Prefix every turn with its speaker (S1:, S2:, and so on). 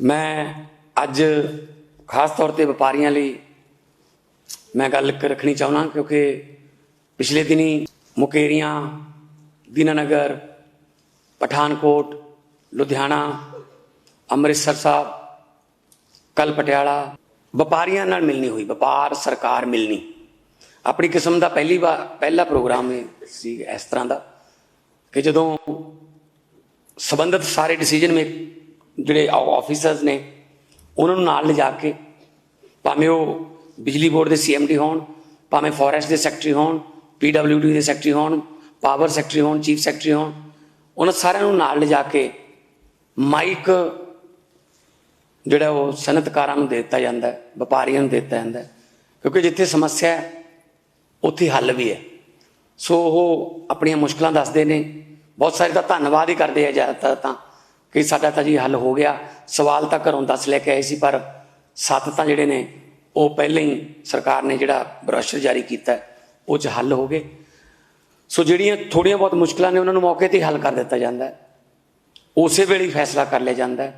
S1: ਮੈਂ ਅੱਜ ਖਾਸ ਤੌਰ ਤੇ ਵਪਾਰੀਆਂ ਲਈ ਮੈਂ ਗੱਲ ਰੱਖਣੀ ਚਾਹੁੰਦਾ ਕਿਉਂਕਿ ਪਿਛਲੇ ਦਿਨੀ ਮੁਕੇਰੀਆਂ, ਦੀਨਾਨਗਰ, ਪਠਾਨਕੋਟ, ਲੁਧਿਆਣਾ, ਅੰਮ੍ਰਿਤਸਰ ਸਾਹਿਬ ਕੱਲ ਪਟਿਆਲਾ ਵਪਾਰੀਆਂ ਨਾਲ ਮਿਲਣੀ ਹੋਈ, ਵਪਾਰ ਸਰਕਾਰ ਮਿਲਣੀ। ਆਪਣੀ ਕਿਸਮ ਦਾ ਪਹਿਲੀ ਵਾਰ ਪਹਿਲਾ ਪ੍ਰੋਗਰਾਮ ਸੀ ਇਸ ਤਰ੍ਹਾਂ ਦਾ ਕਿ ਜਦੋਂ ਸੰਬੰਧਿਤ ਸਾਰੇ ਡਿਸੀਜਨ ਮੇਕ ਜਿਹੜੇ ਆਫੀਸਰਸ ਨੇ, ਉਹਨਾਂ ਨੂੰ ਨਾਲ ਲਿਜਾ ਕੇ ਭਾਵੇਂ ਉਹ ਬਿਜਲੀ ਬੋਰਡ ਦੇ ਸੀਐਮਡੀ ਹੋਣ, ਭਾਵੇਂ ਫੋਰੈਸਟ ਦੇ ਸੈਕਟਰੀ ਹੋਣ ਪੀਡਬਲਿਊਡੀ ਦੇ ਸੈਕਟਰੀ ਹੋਣ ਪਾਵਰ ਸੈਕਟਰੀ ਹੋਣ ਚੀਫ ਸੈਕਟਰੀ ਹੋਣ, ਉਹਨਾਂ ਸਾਰਿਆਂ ਨੂੰ ਨਾਲ ਲਿਜਾ ਕੇ ਮਾਈਕ ਜਿਹੜਾ ਉਹ ਸਨਅਤਕਾਰਾਂ ਨੂੰ ਦੇ ਦਿੱਤਾ ਜਾਂਦਾ ਹੈ ਵਪਾਰੀਆਂ ਨੂੰ ਦੇ ਦਿੱਤਾ ਜਾਂਦਾ ਹੈ ਕਿਉਂਕਿ ਜਿੱਥੇ ਸਮੱਸਿਆ ਹੈ, ਉੱਥੇ ਹੱਲ ਵੀ ਹੈ। ਸੋ ਉਹ ਆਪਣੀਆਂ ਮੁਸ਼ਕਲਾਂ ਦੱਸਦੇ ਨੇ, ਬਹੁਤ ਸਾਰੇ ਤਾਂ ਧੰਨਵਾਦ ਹੀ ਕਰਦੇ ਆ ਜ਼ਿਆਦਾਤਰ ਤਾਂ। ਕਿ ਸਾਡਾ ਤਾਂ ਜੀ ਹੱਲ ਹੋ ਗਿਆ। ਸਵਾਲ ਤਾਂ ਘਰੋਂ ਦੱਸ ਲੈ ਕੇ ਆਏ ਸੀ, ਪਰ ਸੱਤ ਤਾਂ ਜਿਹੜੇ ਨੇ, ਉਹ ਪਹਿਲਾਂ ਹੀ ਸਰਕਾਰ ਨੇ ਜਿਹੜਾ ਬਰੋਸ਼ਰ ਜਾਰੀ ਕੀਤਾ, ਉਹ ਚ ਹੱਲ ਹੋ ਗਏ। ਸੋ ਜਿਹੜੀਆਂ ਥੋੜੀਆਂ ਬਹੁਤ ਮੁਸ਼ਕਲਾਂ ਨੇ, ਉਹਨਾਂ ਨੂੰ ਮੌਕੇ ਤੇ ਹੱਲ ਕਰ ਦਿੱਤਾ ਜਾਂਦਾ। ਉਸੇ ਵੇਲੇ ਫੈਸਲਾ ਕਰ ਲਿਆ ਜਾਂਦਾ।